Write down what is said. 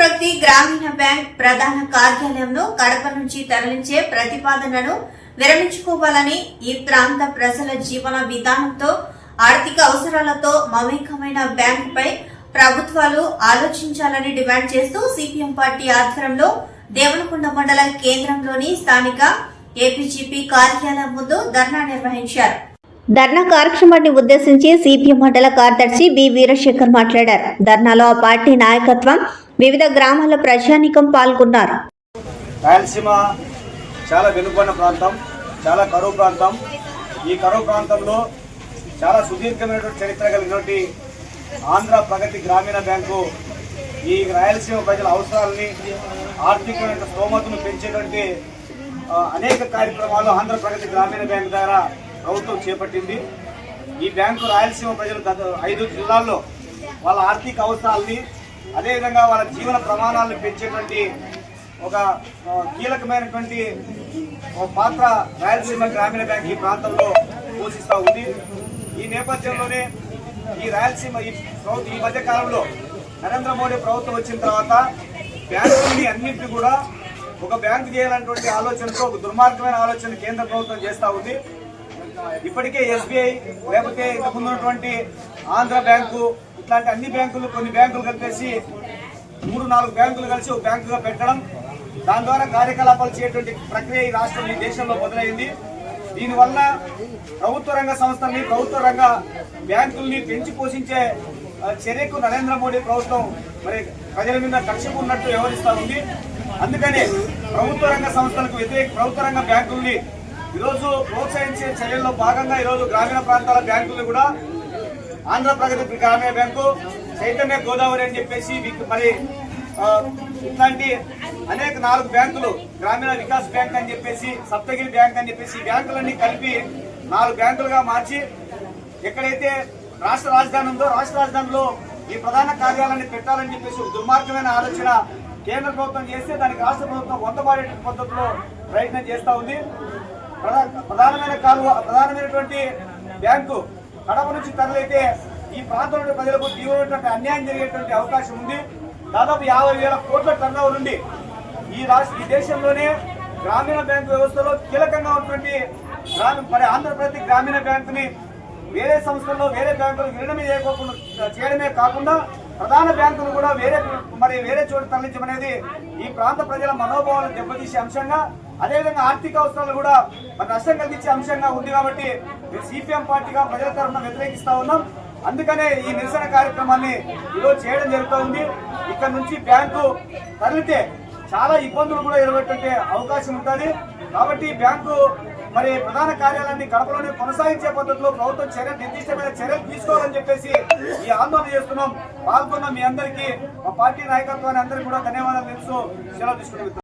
ప్రగతి గ్రామీణ బ్యాంక్ ప్రధాన కార్యాలయంలో కడప నుంచి తరలించే ప్రతిపాదనను విరమించుకోవాలని ఈ ప్రాంత ప్రజల జీవన విధానంతో ఆర్థిక అవసరాలతో మమేకమైన బ్యాంకుపై ప్రభుత్వాలు ఆలోచించాలని డిమాండ్ చేస్తూ సిపిఎం పార్టీ ఆధ్వర్యంలో దేవనకొండ మండల కేంద్రంలోని స్థానిక ఏపీజీపీ కార్యాలయం ముందు ధర్నా నిర్వహించారు. ధర్నా కార్యక్రమాన్ని ఉద్దేశించి సిపిఎం మండల కార్యదర్శి బి వీరశేఖర్ మాట్లాడారు. ధర్నాలో ఆ పార్టీ నాయకత్వం వివిధ గ్రామాల ప్రజానికం పాల్గొన్నారు. రాయలసీమ చాలా వెనుకబడిన ప్రాంతం చాలా కరువు ప్రాంతం. ఈ కరువు ప్రాంతంలో చాలా సుదీర్ఘమైనటువంటి చరిత్ర కలిగినటువంటి ఆంధ్ర ప్రగతి గ్రామీణ బ్యాంకు ఈ రాయలసీమ ప్రజల అవసరాలని ఆర్థికమైన స్తోమతను పెంచేటువంటి అనేక కార్యక్రమాలు ఆంధ్ర ప్రగతి గ్రామీణ బ్యాంక్ ద్వారా ప్రభుత్వం చేపట్టింది. ఈ బ్యాంకు రాయలసీమ ప్రజలు గత ఐదు జిల్లాల్లో వాళ్ళ ఆర్థిక అవసరాలని అదేవిధంగా వాళ్ళ జీవన ప్రమాణాలను పెంచేటువంటి ఒక కీలకమైనటువంటి ఒక పాత్ర రాయలసీమ గ్రామీణ బ్యాంక్ ఈ ప్రాంతంలో పోషిస్తూ ఉంది. ఈ నేపథ్యంలోనే ఈ రాయలసీమ ఈ ప్రభుత్వం ఈ మధ్య కాలంలో నరేంద్ర మోడీ ప్రభుత్వం వచ్చిన తర్వాత బ్యాంకుల్ని అన్నింటినీ కూడా ఒక బ్యాంకు చేయాలన్నటువంటి ఆలోచనతో ఒక దుర్మార్గమైన ఆలోచన కేంద్ర ప్రభుత్వం చేస్తూ ఉంది. ఇప్పటికే ఎస్బీఐ లేకపోతే ఇంతకుముందు ఉన్నటువంటి ఆంధ్ర బ్యాంకు ఇట్లాంటి అన్ని బ్యాంకులు కొన్ని బ్యాంకులు కలిపేసి మూడు నాలుగు బ్యాంకులు కలిసి ఒక బ్యాంకుగా పెట్టడం దాని ద్వారా కార్యకలాపాలు చేయటువంటి ప్రక్రియ ఈ రాష్ట్రం ఈ దేశంలో మొదలైంది. దీనివల్ల ప్రభుత్వ రంగ సంస్థల్ని ప్రభుత్వ రంగ బ్యాంకుల్ని పెంచి పోషించే చర్యకు నరేంద్ర మోడీ ప్రభుత్వం మరి ప్రజల మీద కక్షకు ఉన్నట్టు వ్యవహరిస్తా ఉంది. అందుకనే ప్రభుత్వ రంగ సంస్థలకు వ్యతిరేక ప్రభుత్వ రంగ బ్యాంకుల్ని ఈరోజు ప్రోత్సహించే చర్యల్లో భాగంగా ఈరోజు గ్రామీణ ప్రాంతాల బ్యాంకులు కూడా ఆంధ్ర ప్రగతి గ్రామీణ బ్యాంకు చైతన్య గోదావరి అని చెప్పేసి మీకు మరి ఇట్లాంటి అనేక నాలుగు బ్యాంకులు గ్రామీణ వికాస్ బ్యాంక్ అని చెప్పేసి సప్తగిరి బ్యాంక్ అని చెప్పేసి ఈ బ్యాంకులన్నీ కలిపి నాలుగు బ్యాంకులుగా మార్చి ఎక్కడైతే రాష్ట్ర రాజధాని ఉందో రాష్ట్ర రాజధానిలో ఈ ప్రధాన కార్యాలయాన్ని పెట్టాలని చెప్పేసి దుర్మార్గమైన ఆలోచన కేంద్ర ప్రభుత్వం చేస్తే దానికి రాష్ట్ర ప్రభుత్వం వంతపాడే పద్ధతిలో ప్రయత్నం చేస్తూ ఉంది. ప్రధానమైన కాలువ ప్రధానమైనటువంటి బ్యాంకు కడప నుంచి తరలితే ఈ ప్రాంతంలో ప్రజలకు తీవ్రమైనటువంటి అన్యాయం జరిగేటువంటి అవకాశం ఉంది. దాదాపు యాభై వేల కోట్ల టర్నోవర్ నుండి ఈ రాష్ట్ర ఈ దేశంలోనే గ్రామీణ బ్యాంకు వ్యవస్థలో కీలకంగా ఉన్నటువంటి గ్రామీణ మరి ఆంధ్రప్రదేశ్ గ్రామీణ బ్యాంకుని వేరే సంస్థల్లో వేరే బ్యాంకులు విలీనం చేయకోకుండా చేయడమే కాకుండా ప్రధాన బ్యాంకులు కూడా వేరే మరి వేరే చోటు తరలించమనేది ఈ ప్రాంత ప్రజల మనోభావాలను దెబ్బతీసే అంశంగా అదేవిధంగా ఆర్థిక అవసరాలు కూడా మరి నష్టం కలిగించే అంశంగా ఉంది కాబట్టి మేము సిపిఎం పార్టీగా ప్రజల తరఫున వ్యతిరేకిస్తా ఉన్నాం. అందుకనే ఈ నిరసన కార్యక్రమాన్ని ఈరోజు చేయడం జరుగుతూ ఉంది. ఇక్కడ నుంచి బ్యాంకు తరలితే చాలా ఇబ్బందులు కూడా ఎదురబెట్టే అవకాశం ఉంటుంది. కాబట్టి బ్యాంకు మరి ప్రధాన కార్యాలయాన్ని గడపలోనే కొనసాగించే పద్ధతిలో ప్రభుత్వం చర్య నిర్దిష్టమైన చర్యలు తీసుకోవాలని చెప్పేసి ఈ ఆందోళన చేస్తున్నాం. పాల్గొన్న మీ అందరికీ మా పార్టీ నాయకత్వాన్ని అందరికీ కూడా ధన్యవాదాలు తెలుసు సెలవు తీసుకుంటున్నాం.